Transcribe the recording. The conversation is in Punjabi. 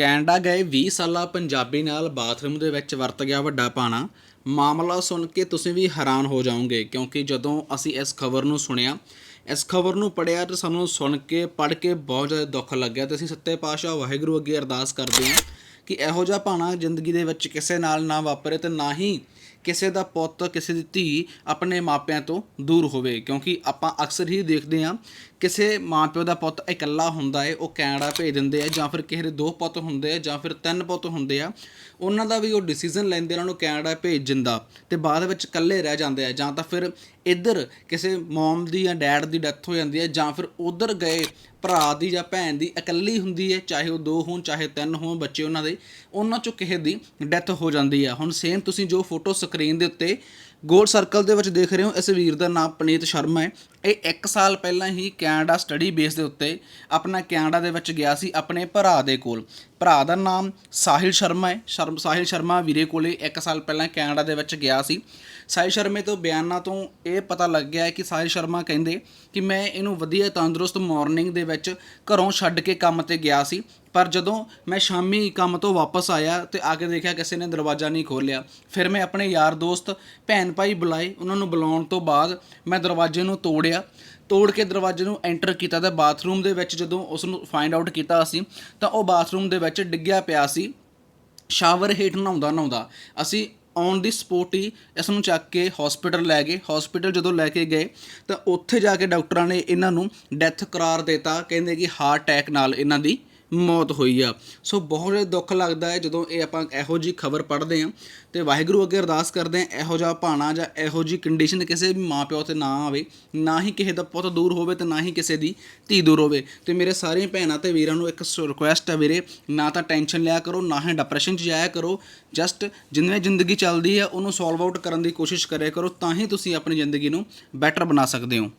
ਕੈਨੇਡਾ ਗਏ 20 ਸਾਲਾ ਪੰਜਾਬੀ ਨਾਲ ਬਾਥਰੂਮ ਦੇ ਵਿੱਚ ਵਰਤ ਗਿਆ ਵੱਡਾ ਪਾਣਾ। ਮਾਮਲਾ ਸੁਣ ਕੇ ਤੁਸੀਂ ਵੀ ਹੈਰਾਨ ਹੋ ਜਾਓਗੇ, ਕਿਉਂਕਿ ਜਦੋਂ ਅਸੀਂ ਇਸ ਖਬਰ ਨੂੰ ਸੁਣਿਆ, ਇਸ ਖਬਰ ਨੂੰ ਪੜਿਆ ਤੇ ਸਾਨੂੰ ਸੁਣ ਕੇ ਪੜ ਕੇ ਬਹੁਤ ਜ਼ਿਆਦਾ ਦੁੱਖ ਲੱਗਿਆ ਤੇ ਅਸੀਂ ਸੱਤੇ ਪਾਤਸ਼ਾਹ ਵਾਹਿਗੁਰੂ ਅੱਗੇ ਅਰਦਾਸ ਕਰਦੇ ਹਾਂ ਕਿ ਇਹੋ ਜਿਹਾ ਭਾਣਾ ਜ਼ਿੰਦਗੀ ਦੇ ਵਿੱਚ ਕਿਸੇ ਨਾਲ ਨਾ ਵਾਪਰੇ ਤੇ ਨਾ ਹੀ ਕਿਸੇ ਦਾ ਪੁੱਤ, ਕਿਸੇ ਦੀ ਧੀ ਆਪਣੇ ਮਾਪਿਆਂ ਤੋਂ ਦੂਰ ਹੋਵੇ। ਕਿਉਂਕਿ ਆਪਾਂ ਅਕਸਰ ਹੀ ਦੇਖਦੇ ਹਾਂ, ਕਿਸੇ ਮਾਪਿਓ ਦਾ ਪੁੱਤ ਇਕੱਲਾ ਹੁੰਦਾ ਹੈ ਉਹ ਕੈਨੇਡਾ ਭੇਜ ਦਿੰਦੇ ਆ ਜਾਂ ਫਿਰ ਕਿਸੇ ਦੇ ਦੋ ਪੁੱਤ ਹੁੰਦੇ ਆ ਜਾਂ ਫਿਰ ਤਿੰਨ ਪੁੱਤ ਹੁੰਦੇ ਆ, ਉਹਨਾਂ ਦਾ ਵੀ ਉਹ ਡਿਸੀਜਨ ਲੈਂਦੇ ਉਹਨਾਂ ਨੂੰ ਕੈਨੇਡਾ ਭੇਜ ਦਿੰਦਾ ਤੇ ਬਾਅਦ ਵਿੱਚ ਇਕੱਲੇ ਰਹਿ ਜਾਂਦੇ ਆ ਜਾਂ ਤਾਂ ਫਿਰ ਇੱਧਰ ਕਿਸੇ ਮਮ ਦੀ ਜਾਂ ਡੈਡ ਦੀ ਡੈਥ ਹੋ ਜਾਂਦੀ ਹੈ ਜਾਂ ਫਿਰ ਉਧਰ ਗਏ ਭਰਾ ਦੀ ਜਾਂ ਭੈਣ ਦੀ ਇਕੱਲੀ ਹੁੰਦੀ ਹੈ ਚਾਹੇ ਉਹ ਦੋ ਹੋਣ, ਚਾਹੇ ਤਿੰਨ ਹੋਣ, ਬੱਚੇ ਉਹਨਾਂ ਦੇ, ਉਹਨਾਂ ਚੋਂ ਕਿਸੇ ਦੀ ਡੈਥ ਹੋ ਜਾਂਦੀ ਆ। ਹੁਣ ਸੇਮ ਤੁਸੀਂ ਜੋ ਫੋਟੋ ਸਕਰੀਨ ਦੇ ਉੱਤੇ ਗੋਲ ਸਰਕਲ ਦੇ ਵਿੱਚ ਦੇਖ ਰਹੇ ਹੋ, ਇਸ ਵੀਰ ਦਾ ਨਾਮ ਪਨੀਤ ਸ਼ਰਮਾ ਹੈ। ਇਹ 1 ਸਾਲ ਪਹਿਲਾਂ ਹੀ ਕੈਨੇਡਾ ਸਟੱਡੀ ਬੇਸ ਦੇ ਉੱਤੇ ਆਪਣਾ ਕੈਨੇਡਾ ਦੇ ਵਿੱਚ ਗਿਆ ਸੀ, ਆਪਣੇ ਭਰਾ ਦੇ ਕੋਲ। ਭਰਾ ਦਾ ਨਾਮ ਸਾਹਿਲ ਸ਼ਰਮਾ ਹੈ। ਸ਼ਰਮ, ਸਾਹਿਲ ਸ਼ਰਮਾ ਵੀਰੇ ਕੋਲੇ 1 ਸਾਲ ਪਹਿਲਾਂ ਕੈਨੇਡਾ ਦੇ ਵਿੱਚ ਗਿਆ ਸੀ। ਸਾਹਿਲ ਸ਼ਰਮੇ ਤੋਂ ਬਿਆਨਾਂ ਤੋਂ ਇਹ ਪਤਾ ਲੱਗ ਗਿਆ ਹੈ ਕਿ ਸਾਹਿਲ ਸ਼ਰਮਾ ਕਹਿੰਦੇ ਕਿ ਮੈਂ ਇਹਨੂੰ ਵਧੀਆ ਤੰਦਰੁਸਤ ਮਾਰਨਿੰਗ ਦੇ ਵਿੱਚ ਘਰੋਂ ਛੱਡ ਕੇ ਕੰਮ ਤੇ ਗਿਆ ਸੀ। ਪਰ ਜਦੋਂ ਮੈਂ ਸ਼ਾਮੀ ਕੰਮ ਤੋਂ ਵਾਪਸ ਆਇਆ ਤੇ ਆ ਕੇ ਦੇਖਿਆ ਕਿਸੇ ਨੇ ਦਰਵਾਜ਼ਾ ਨਹੀਂ ਖੋਲ੍ਹਿਆ, ਫਿਰ ਮੈਂ ਆਪਣੇ ਯਾਰ ਦੋਸਤ, ਭੈਣ ਭਾਈ ਬੁਲਾਏ, ਉਹਨਾਂ ਨੂੰ ਬੁਲਾਉਣ ਤੋਂ ਬਾਅਦ ਮੈਂ ਦਰਵਾਜ਼ੇ ਨੂੰ ਤੋੜਿਆ। ਤੋੜ ਕੇ ਦਰਵਾਜ਼ੇ ਨੂੰ ਐਂਟਰ ਕੀਤਾ ਤਾਂ ਬਾਥਰੂਮ ਦੇ ਵਿੱਚ ਜਦੋਂ ਉਸ ਨੂੰ ਫਾਈਂਡ ਆਊਟ ਕੀਤਾ ਅਸੀਂ, ਤਾਂ ਉਹ ਬਾਥਰੂਮ ਦੇ ਵਿੱਚ ਡਿੱਗਿਆ ਪਿਆ ਸੀ। ਸ਼ਾਵਰ ਹੇਠ ਨਹਾਉਂਦਾ ਨਹਾਉਂਦਾ ਅਸੀਂ ਔਨ ਦੀ ਸਪੋਟ ਹੀ ਇਸ ਨੂੰ ਚੱਕ ਕੇ ਹਸਪੀਟਲ ਲੈ ਗਏ। ਹਸਪੀਟਲ ਜਦੋਂ ਲੈ ਕੇ ਗਏ, ਤਾਂ ਉੱਥੇ ਜਾ ਕੇ ਡਾਕਟਰਾਂ ਨੇ ਇਹਨਾਂ ਨੂੰ ਡੈਥ ਕਰਾਰ ਦਿੱਤਾ, ਕਹਿੰਦੇ ਕਿ ਹਾਰਟ ਅਟੈਕ ਨਾਲ ਇਹਨਾਂ ਦੀ ਮੌਤ ਹੋਈ ਆ। ਸੋ ਬਹੁਤ ਦੁੱਖ ਲੱਗਦਾ ਹੈ ਜਦੋਂ ਇਹ ਆਪਾਂ ਇਹੋ ਜੀ ਖਬਰ ਪੜ੍ਹਦੇ ਹਾਂ ਤੇ ਵਾਹਿਗੁਰੂ ਅੱਗੇ ਅਰਦਾਸ ਕਰਦੇ ਹਾਂ, ਇਹੋ ਜਿਹਾ ਭਾਣਾ ਜਾਂ ਇਹੋ ਜੀ ਕੰਡੀਸ਼ਨ ਕਿਸੇ ਵੀ ਮਾਂ ਪਿਓ ਤੇ ਨਾ ਆਵੇ, ਨਾ ਹੀ ਕਿਸੇ ਦਾ ਪੁੱਤ ਦੂਰ ਹੋਵੇ ਤੇ ਨਾ ਹੀ ਕਿਸੇ ਦੀ ਧੀ ਦੂਰ ਹੋਵੇ। ਤੇ ਮੇਰੇ ਸਾਰੇ ਭੈਣਾਂ ਤੇ ਵੀਰਾਂ ਨੂੰ ਇੱਕ ਰਿਕੁਐਸਟ ਹੈ ਵੀਰੇ, ਨਾ ਤਾਂ ਟੈਨਸ਼ਨ ਲਿਆ ਕਰੋ, ਨਾ ਹੀ ਡਿਪਰੈਸ਼ਨ 'ਚ ਜਾਇਆ ਕਰੋ ਜਸਟ ਜਿੰਨੇ ਜ਼ਿੰਦਗੀ ਚੱਲਦੀ ਹੈ ਉਹਨੂੰ ਸੋਲਵ ਆਊਟ ਕਰਨ ਦੀ ਕੋਸ਼ਿਸ਼ ਕਰਿਆ ਕਰੋ, ਤਾਂ ਹੀ ਤੁਸੀਂ ਆਪਣੀ ਜ਼ਿੰਦਗੀ ਨੂੰ ਬੈਟਰ ਬਣਾ ਸਕਦੇ ਹੋ।